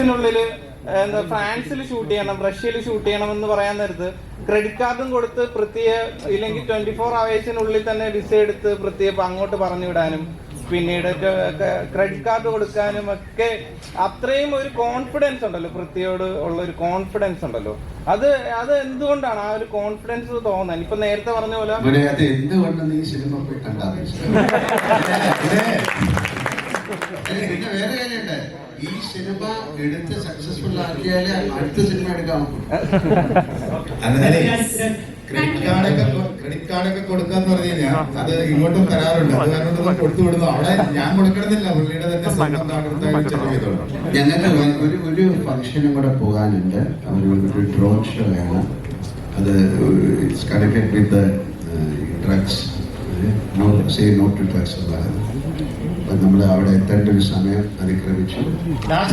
ഡേയ്സിനുള്ളിൽ എന്താ ഫ്രാൻസിൽ ഷൂട്ട് ചെയ്യണം റഷ്യയിൽ ഷൂട്ട് ചെയ്യണം എന്ന് പറയാൻ നേരത്ത് ക്രെഡിറ്റ് കാർഡും കൊടുത്ത് പ്രത്യേക ഇല്ലെങ്കിൽ ട്വന്റി ഫോർ അവേഴ്സിനുള്ളിൽ തന്നെ വിസ എടുത്ത് പ്രത്യേക അങ്ങോട്ട് പറഞ്ഞു വിടാനും പിന്നീട് ക്രെഡിറ്റ് കാർഡ് കൊടുക്കാനും ഒക്കെ അത്രയും ഒരു കോൺഫിഡൻസ് ഉണ്ടല്ലോ പൃഥ്വിയോട് ഉള്ള ഒരു കോൺഫിഡൻസ് ഉണ്ടല്ലോ. അത് അത് എന്തുകൊണ്ടാണ് ആ ഒരു കോൺഫിഡൻസ് തോന്നാൻ ഇപ്പൊ നേരത്തെ പറഞ്ഞ പോലെ എന്തുകൊണ്ടെന്ന് ഈ സിനിമ പോയി ഈ സിനിമ എടുത്ത് സക്സസ്ഫുൾ ആക്കിയാലേ അടുത്ത സിനിമ എടുക്കാൻ ക്രെഡിറ്റ് കാർഡൊക്കെ ക്രെഡിറ്റ് കാർഡൊക്കെ കൊടുക്കാന്ന് പറഞ്ഞു കഴിഞ്ഞാൽ അത് ഇങ്ങോട്ടും തരാറുണ്ട്. അത് കാരണം നമ്മൾ കൊടുത്തു വിടുന്നു. അവിടെ ഞാൻ കൊടുക്കണമെന്നില്ല. പുള്ളിയുടെ തന്നെ ഞങ്ങൾക്ക് ഒരു ഒരു ഫംഗ്ഷനും കൂടെ പോകാനുണ്ട്. ഒരു ഒരു ഡ്രോൺ ഷോ ആണ്. അത് it's connected with drugs no say no to drugs അപ്പം നമ്മൾ അവിടെ എത്തേണ്ട ഒരു സമയം അതിക്രമിച്ചു.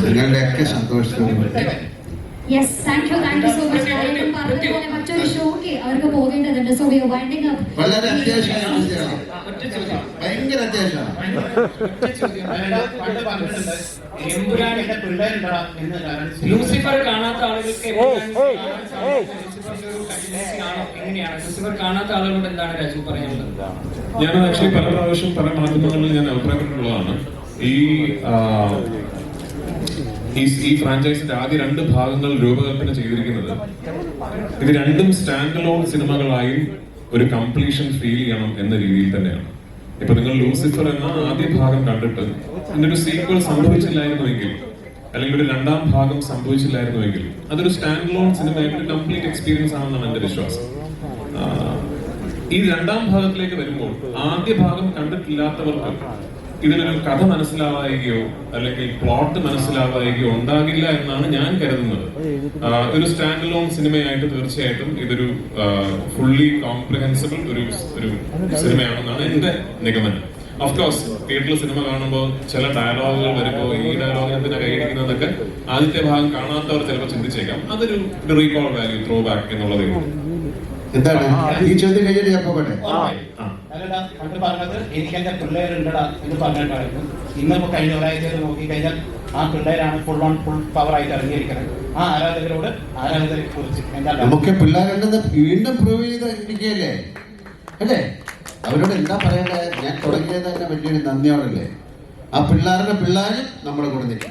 നിങ്ങളുടെയൊക്കെ സന്തോഷത്തോടെ സോ മച്ച് ലാലേട്ടൻ പറഞ്ഞതുപോലെ മറ്റൊരു ഷോക്ക് അവർക്ക് പോകേണ്ടതുണ്ട്. സോ വി വൈൻഡിങ് അപ്പ് വളരെ അത്യാവശ്യമാണ്. ഭയങ്കര അത്യാവശ്യമാണ് ലൂസിഫർ കാണാത്ത ആളുകൾക്ക് ലൂസിഫർ കാണാത്ത ആളുകളോട് എന്താണ് രാജു പറയാനുള്ളത്? ഞാൻ ആക്ച്വലി പല പ്രാവശ്യം പല മാധ്യമങ്ങളിൽ ഞാൻ അഭിപ്രായപ്പെട്ടിട്ടുള്ളതാണ്. ഈ ഈ ഈ ഫ്രാഞ്ചൈസിന്റെ ആദ്യ രണ്ട് ഭാഗങ്ങൾ രൂപകൽപ്പന ചെയ്തിരിക്കുന്നത് ഇത് രണ്ടും സ്റ്റാൻഡ് അലോൺ സിനിമകളായും ഒരു കംപ്ലീഷൻ ഫീൽ ചെയ്യണം എന്ന രീതിയിൽ തന്നെയാണ്. ഇപ്പൊ നിങ്ങൾ ലൂസിഫർ എന്ന ആദ്യ ഭാഗം കണ്ടിട്ട് ഇതിന്റെ ഒരു സീക്വൽ സംഭവിച്ചില്ലായിരുന്നുവെങ്കിൽ അല്ലെങ്കിൽ ഒരു രണ്ടാം ഭാഗം സംഭവിച്ചില്ലായിരുന്നുവെങ്കിൽ അതൊരു സ്റ്റാൻഡ് ലോൺ സിനിമയുടെ കംപ്ലീറ്റ് എക്സ്പീരിയൻസ് ആണെന്നാണ് എന്റെ വിശ്വാസം. ഈ രണ്ടാം ഭാഗത്തിലേക്ക് വരുമ്പോൾ ആദ്യ ഭാഗം കണ്ടിട്ടില്ലാത്തവർക്ക് ഇതിനൊരു കഥ മനസ്സിലാവുകയോ അല്ലെങ്കിൽ പ്ലോട്ട് മനസ്സിലാവുകയോ ഉണ്ടാകില്ല എന്നാണ് ഞാൻ കരുതുന്നത്. ഒരു സ്റ്റാൻഡ് ലോൺ സിനിമയായിട്ട് തീർച്ചയായിട്ടും ഇതൊരു ഫുള്ളി കോംപ്രിഹെൻസിബിൾ ഒരു ഒരു സിനിമയാണെന്നാണ് എന്റെ നിഗമനം. അഫ്കോഴ്സ് തിയേറ്ററിൽ സിനിമ കാണുമ്പോൾ ചില ഡയലോഗുകൾ വരുമ്പോൾ ഈ ഡയലോഗ് എന്തിനാ കൈയടിക്കുന്നതൊക്കെ ആദ്യത്തെ ഭാഗം കാണാത്തവർ ചിലപ്പോൾ ചിന്തിച്ചേക്കാം. അതൊരു റീകോൾ വാല്യൂ ത്രോ ബാക്ക് എന്നുള്ളതേ. എന്താണ്? ഈ ചോദ്യം കഴിഞ്ഞിട്ട് ഞാൻ പോകട്ടെ? അല്ലടാ പണ്ട് പറഞ്ഞത് എനിക്ക് എന്റെ പിള്ളേരുണ്ടടാ എന്ന് പറഞ്ഞിട്ടായിരുന്നു ഇന്നിപ്പോ കഴിഞ്ഞ ഒരാഴ്ച നോക്കി കഴിഞ്ഞാൽ ആ പിള്ളേരാണ് ഫുൾ ഓൺ ഫുൾ പവർ ആയിട്ട് ഇറങ്ങിയിരിക്കുന്നത്. ആ ആരാധകരോട് ആരാധകരെ കുറിച്ച് എന്താ നമുക്ക് പിള്ളേരുണ്ടെന്ന് വീണ്ടും പ്രൂവ് ചെയ്തിരിക്കുകയല്ലേ അല്ലേ? അവരോട് എന്താ പറയണ്ടേ ഞാൻ തുടങ്ങിയത് തന്നെ വലിയൊരു നന്ദിയോടല്ലേ? ആ പിള്ളേരുടെ പിള്ളേരും നമ്മുടെ കൂടെ മച്ച്